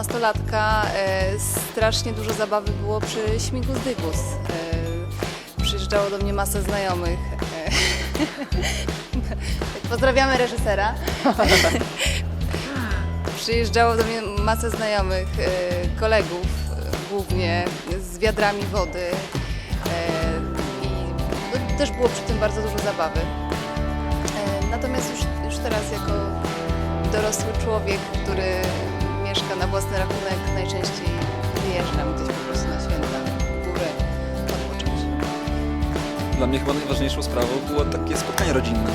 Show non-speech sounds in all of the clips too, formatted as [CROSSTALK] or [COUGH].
nastolatka e, strasznie dużo zabawy było przy śmigus dygus. E, przyjeżdżało do mnie masa znajomych. E, [LAUGHS] pozdrawiamy reżysera. [LAUGHS] Przyjeżdżało do mnie masę znajomych, kolegów głównie z wiadrami wody i no, też było przy tym bardzo dużo zabawy. Natomiast już, już teraz jako dorosły człowiek, który własny rachunek, najczęściej wyjeżdżam gdzieś po prostu na święta w górę odpocząć. Dla mnie chyba najważniejszą sprawą było takie spotkanie rodzinne.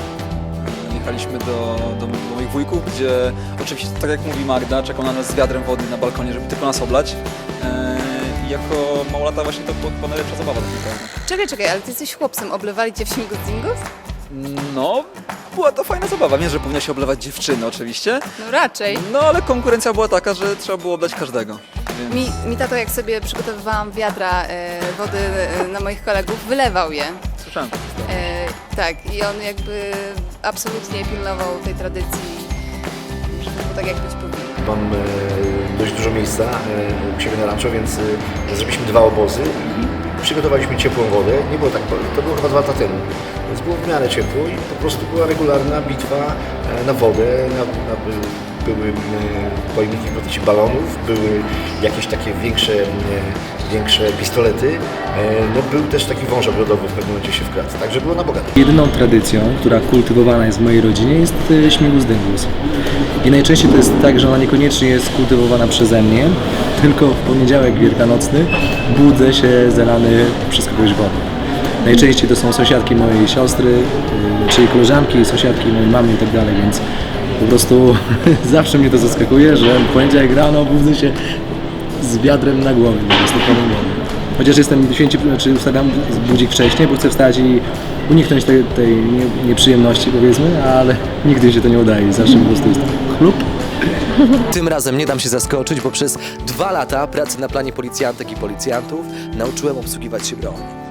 Jechaliśmy do, do, do moich wujków, gdzie oczywiście, tak jak mówi Magda, czekał na nas z wiadrem wody na balkonie, żeby tylko nas oblać. E, I jako małolata właśnie to była najlepsza zabawa. Czekaj, czekaj, ale ty jesteś chłopcem, oblewali cię w śmigus dingus? No, była to fajna zabawa. Wiem, że powinna się oblewać dziewczyny oczywiście, No raczej. no ale konkurencja była taka, że trzeba było oblać każdego. Więc... Mi, mi tato, jak sobie przygotowywałam wiadra e, wody e, na moich kolegów, wylewał je. Słyszałem to. E, tak, i on jakby absolutnie pilnował tej tradycji, żeby było tak, jak być powinno. Mam e, dość dużo miejsca e, u siebie na rancho, więc e, zrobiliśmy dwa obozy i przygotowaliśmy ciepłą wodę. Nie było tak, to było chyba dwa lata temu, więc było w miarę ciepło i po prostu była regularna bitwa e, na wodę. Na, na, były pojemniki w balonów, były jakieś takie większe, e, większe pistolety. E, No, był też taki wąż ogrodowy w pewnym momencie się wkradł, także było na bogato. Jedyną tradycją, która kultywowana jest w mojej rodzinie jest e, śmigus dyngus. I najczęściej to jest tak, że ona niekoniecznie jest kultywowana przeze mnie, [LAUGHS] tylko w poniedziałek wielkanocny budzę się zalany przez kogoś wodą. Najczęściej to są sąsiadki mojej siostry, czyli koleżanki, sąsiadki mojej mamy i tak dalej, więc po prostu [LAUGHS] zawsze mnie to zaskakuje, że w poniedziałek rano budzę się z wiadrem na głowie, po prostu głowy. Chociaż jestem święci, czy ustawiam budzik wcześniej, bo chcę wstać i uniknąć tej, tej nie, nieprzyjemności powiedzmy, ale nigdy się to nie udaje zawsze po prostu jest chlup Tym razem nie dam się zaskoczyć, bo przez dwa lata pracy na planie policjantek i policjantów nauczyłem obsługiwać się bronią.